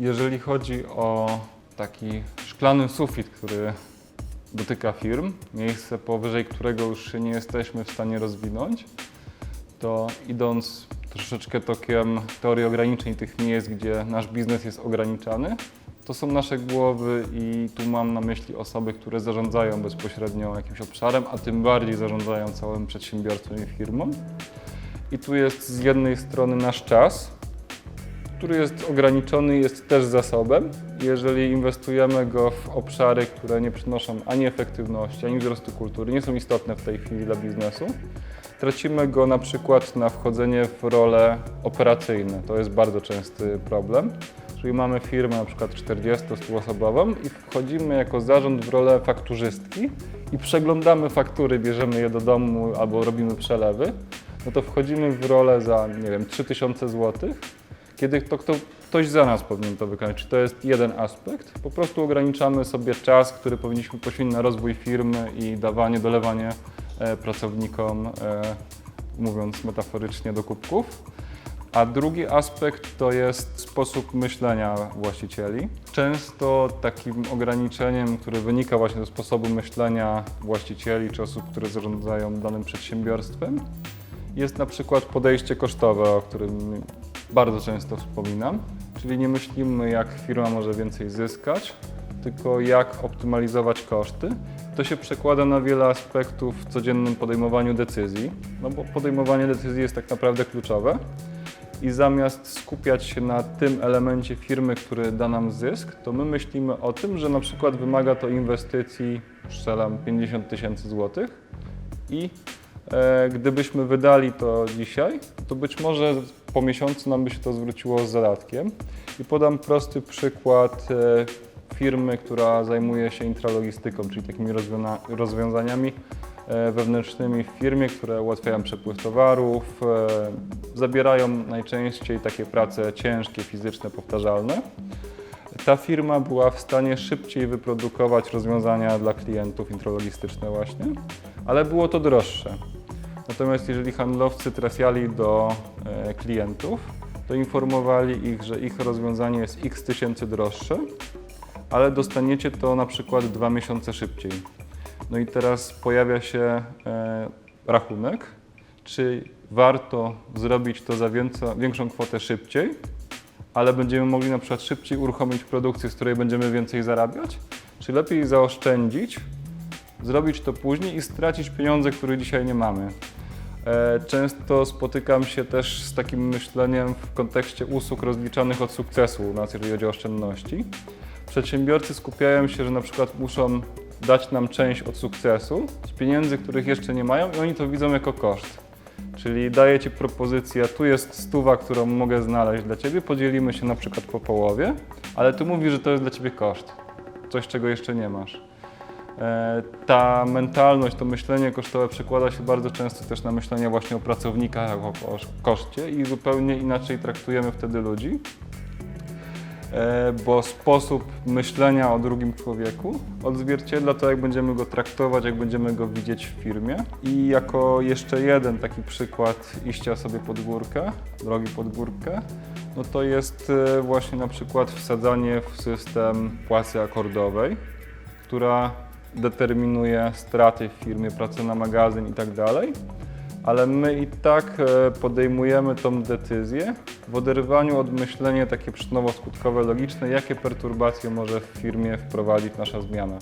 Jeżeli chodzi o taki szklany sufit, który dotyka firm, miejsce powyżej którego już się nie jesteśmy w stanie rozwinąć, to idąc troszeczkę tokiem teorii ograniczeń tych miejsc, gdzie nasz biznes jest ograniczany, to są nasze głowy i tu mam na myśli osoby, które zarządzają bezpośrednio jakimś obszarem, a tym bardziej zarządzają całym przedsiębiorstwem i firmą. I tu jest z jednej strony nasz czas, który jest ograniczony, jest też zasobem. Jeżeli inwestujemy go w obszary, które nie przynoszą ani efektywności, ani wzrostu kultury, nie są istotne w tej chwili dla biznesu, tracimy go na przykład na wchodzenie w role operacyjne. To jest bardzo częsty problem. Czyli mamy firmę na przykład 40-100 osobową i wchodzimy jako zarząd w rolę fakturzystki i przeglądamy faktury, bierzemy je do domu albo robimy przelewy, no to wchodzimy w rolę za, nie wiem, 3000 zł, kiedy to kto, ktoś za nas powinien to wykonać. Czy to jest jeden aspekt? Po prostu ograniczamy sobie czas, który powinniśmy poświęcić na rozwój firmy i dawanie, dolewanie e, pracownikom, e, mówiąc metaforycznie, do kubków. A drugi aspekt to jest sposób myślenia właścicieli. Często takim ograniczeniem, które wynika właśnie ze sposobu myślenia właścicieli czy osób, które zarządzają danym przedsiębiorstwem, jest na przykład podejście kosztowe, o którym bardzo często wspominam. Czyli nie myślimy, jak firma może więcej zyskać, tylko jak optymalizować koszty. To się przekłada na wiele aspektów w codziennym podejmowaniu decyzji, no bo podejmowanie decyzji jest tak naprawdę kluczowe. I zamiast skupiać się na tym elemencie firmy, który da nam zysk, to my myślimy o tym, że na przykład wymaga to inwestycji, strzelam 50 tysięcy złotych i e, gdybyśmy wydali to dzisiaj, to być może po miesiącu nam by się to zwróciło z zadatkiem. I podam prosty przykład e, firmy, która zajmuje się intralogistyką, czyli takimi rozwiązaniami e, wewnętrznymi w firmie, które ułatwiają przepływ towarów, e, zabierają najczęściej takie prace ciężkie, fizyczne, powtarzalne. Ta firma była w stanie szybciej wyprodukować rozwiązania dla klientów intralogistyczne właśnie, ale było to droższe. Natomiast jeżeli handlowcy trafiali do e, klientów, to informowali ich, że ich rozwiązanie jest x tysięcy droższe, ale dostaniecie to na przykład dwa miesiące szybciej. No i teraz pojawia się e, rachunek, czy warto zrobić to za większą kwotę szybciej, ale będziemy mogli na przykład szybciej uruchomić produkcję, z której będziemy więcej zarabiać, czy lepiej zaoszczędzić, zrobić to później i stracić pieniądze, które dzisiaj nie mamy. E, Często spotykam się też z takim myśleniem w kontekście usług rozliczanych od sukcesu u nas, jeżeli chodzi o oszczędności. Przedsiębiorcy skupiają się, że na przykład muszą dać nam część od sukcesu z pieniędzy, których jeszcze nie mają i oni to widzą jako koszt. Czyli daję Ci propozycję, tu jest stuwa, którą mogę znaleźć dla Ciebie, podzielimy się na przykład po połowie, ale Ty mówisz, że to jest dla Ciebie koszt, coś czego jeszcze nie masz. E, Ta mentalność, to myślenie kosztowe przekłada się bardzo często też na myślenie właśnie o pracownikach o koszcie i zupełnie inaczej traktujemy wtedy ludzi, E, bo sposób myślenia o drugim człowieku odzwierciedla to, jak będziemy go traktować, jak będziemy go widzieć w firmie. I jako jeszcze jeden taki przykład iścia sobie pod górkę, drogi pod górkę, no to jest e, właśnie na przykład wsadzanie w system płacy akordowej, która determinuje straty w firmie, pracę na magazyn i tak dalej. Ale my i tak e, podejmujemy tą decyzję w oderwaniu od myślenia takie przyczynowo-skutkowe, logiczne, jakie perturbacje może w firmie wprowadzić nasza zmiana.